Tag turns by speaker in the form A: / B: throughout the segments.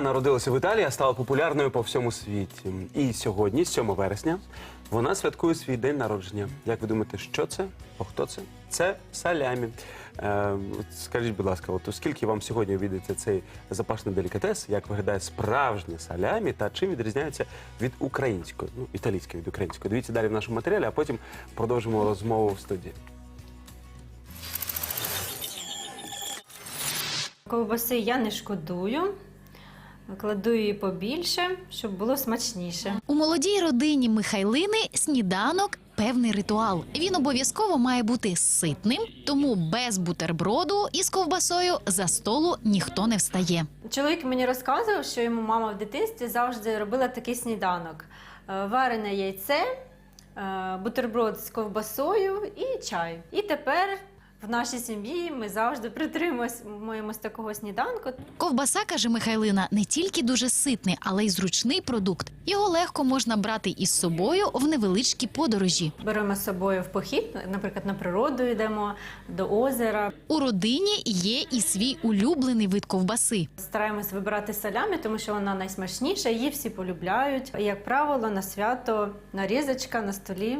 A: Народилася в Італії, а стала популярною по всьому світі. І сьогодні, 7 вересня, вона святкує свій день народження. Як ви думаєте, що це? О, хто це? Це салямі. Е, скажіть, будь ласка, от оскільки вам сьогодні обійдеться цей запашний делікатес, як виглядає справжнє салямі та чим відрізняється від української, ну італійської від української? Дивіться далі в нашому матеріалі, а потім продовжимо розмову в студії.
B: Ковбаси я не шкодую. Кладу її побільше, щоб було смачніше.
C: У молодій родині Михайлини сніданок певний ритуал. Він обов'язково має бути ситним, тому без бутерброду із ковбасою за столу ніхто не встає.
B: Чоловік мені розказував, що йому мама в дитинстві завжди робила такий сніданок: Е, варене яйце, е, бутерброд з ковбасою і чай. І тепер в нашій сім'ї ми завжди притримуємось такого сніданку.
C: Ковбаса, каже Михайлина, не тільки дуже ситний, але й зручний продукт. Його легко можна брати із собою в невеличкі подорожі.
B: Беремо з собою в похід, наприклад, на природу йдемо до озера.
C: У родині є і свій улюблений вид ковбаси.
B: Стараємось вибирати салямі, тому що вона найсмачніша, її всі полюбляють. Як правило, на свято нарізочка на столі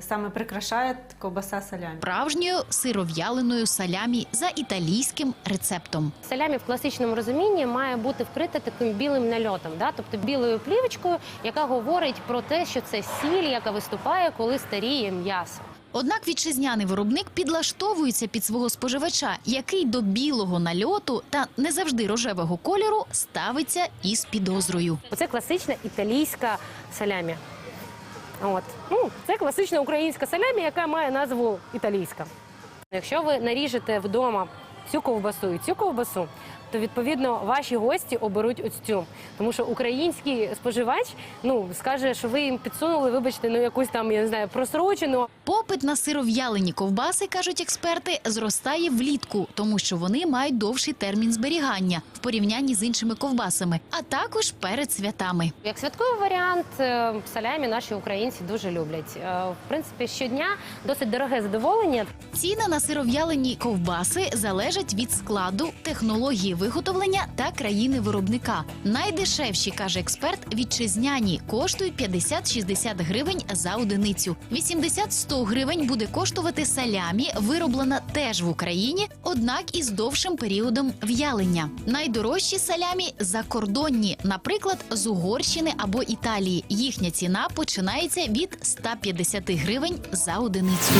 B: саме прикрашає ковбаса салямі.
C: Справжньою сиров'яленою салямі за італійським рецептом.
D: Салямі в класичному розумінні має бути вкрита таким білим нальотом, да? тобто білою плівочкою, яка говорить про те, що це сіль, яка виступає, коли старіє м'ясо.
C: Однак вітчизняний виробник підлаштовується під свого споживача, який до білого нальоту та не завжди рожевого кольору ставиться із підозрою.
D: Оце класична італійська салямі. От. Ну, це класична українська салямі, яка має назву італійська. Якщо ви наріжете вдома цю ковбасу і цю ковбасу, то відповідно ваші гості оберуть ось цю. Тому що український споживач ну скаже, що ви їм підсунули, вибачте, ну якусь там я не знаю просрочену
C: Попит на сиров'ялені ковбаси, кажуть експерти, зростає влітку, тому що вони мають довший термін зберігання в порівнянні з іншими ковбасами, а також перед святами.
D: Як святковий варіант, е, салямі наші українці дуже люблять. Е, В принципі, щодня досить дороге задоволення.
C: Ціни на сиров'ялені ковбаси залежать від складу, технології виготовлення та країни виробника. Найдешевші, каже експерт, вітчизняні коштують 50-60 гривень за одиницю. 80-100 гривень буде коштувати салямі, вироблена теж в Україні, однак із довшим періодом в'ялення. Найдорожчі салямі закордонні, наприклад, з Угорщини або Італії. Їхня ціна починається від 150 гривень за одиницю.